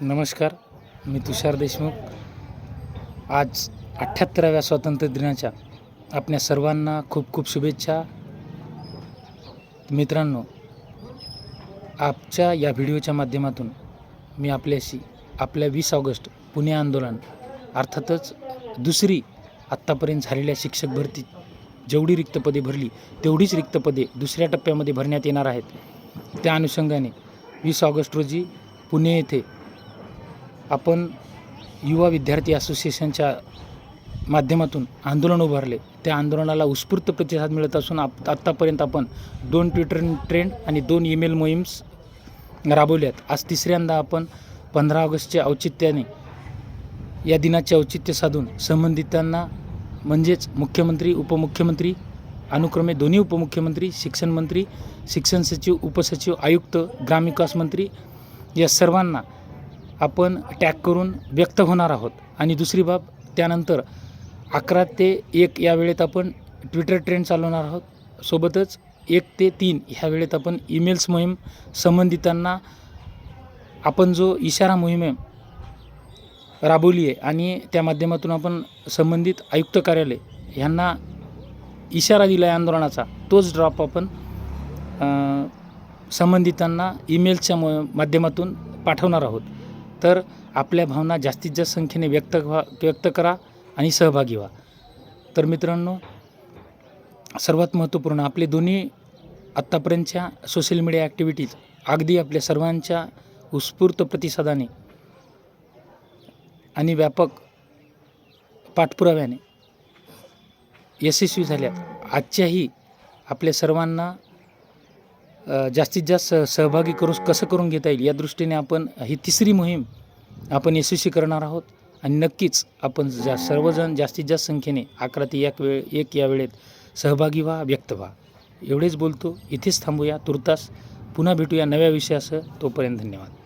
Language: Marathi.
नमस्कार मी तुषार देशमुख. आज अठ्ठ्याहत्तराव्या स्वातंत्र्य दिनाच्या आपल्या सर्वांना खूप खूप शुभेच्छा. मित्रांनो आपच्या या व्हिडिओच्या माध्यमातून मी आपल्याशी आपल्या वीस ऑगस्ट पुणे आंदोलन अर्थातच दुसरी आत्तापर्यंत झालेल्या शिक्षक भरती जेवढी रिक्त पदे भरली तेवढीच रिक्त पदे दुसऱ्या टप्प्यामध्ये भरण्यात येणार आहेत. त्या अनुषंगाने वीस ऑगस्ट रोजी पुणे येथे आपण युवा विद्यार्थी असोसिएशनच्या माध्यमातून आंदोलन उभारले. त्या आंदोलनाला उत्स्फूर्त प्रतिसाद मिळत असून आप आत्तापर्यंत आपण दोन ट्विटर ट्रेंड आणि दोन ईमेल मोहिम्स राबवल्यात. आज तिसऱ्यांदा आपण पंधरा ऑगस्टच्या औचित्याने या दिनाचे औचित्य साधून संबंधितांना म्हणजेच मुख्यमंत्री उपमुख्यमंत्री अनुक्रमे दोन्ही उपमुख्यमंत्री शिक्षण मंत्री शिक्षण सचिव उपसचिव आयुक्त ग्रामविकास मंत्री या सर्वांना आपण टॅग करून व्यक्त होणार आहोत. आणि दुसरी बाब त्यानंतर अकरा ते एक या वेळेत आपण ट्विटर ट्रेंड चालवणार आहोत. सोबतच एक ते तीन ह्या वेळेत आपण ईमेल्स मोहीम संबंधितांना आपण जो इशारा मोहीम आहे राबवली आहे आणि त्या माध्यमातून आपण संबंधित आयुक्त कार्यालय ह्यांना इशारा दिला आहे आंदोलनाचा तोच ड्रॉप आपण संबंधितांना ईमेलच्या म माध्यमातून पाठवणार आहोत. तर आपल्या भावना जास्तीत जास्त संख्येने व्यक्त व्हा व्यक्त करा आणि सहभागी व्हा. तर मित्रांनो सर्वात महत्त्वपूर्ण आपले दोन्ही आत्तापर्यंतच्या सोशल मीडिया ॲक्टिव्हिटीज अगदी आपल्या सर्वांच्या उत्स्फूर्त प्रतिसादाने आणि व्यापक पाठपुराव्याने यशस्वी झाल्यात. आजच्याही आपल्या सर्वांना जास्तीत जास्त सहभागी करू कसं करून घेता येईल? या दृष्टीने आपण ही तिसरी मोहीम आपण यशस्वी करणार आहोत आणि नक्कीच आपण जा सर्वजण जास्तीत जास्त संख्येने अकरा ते एक वेळ एक या वेळेत सहभागी व्हा व्यक्त व्हा. एवढेच बोलतो. इथेच थांबूया. तुर्तास पुन्हा भेटूया नव्या विषयासह. तोपर्यंत धन्यवाद.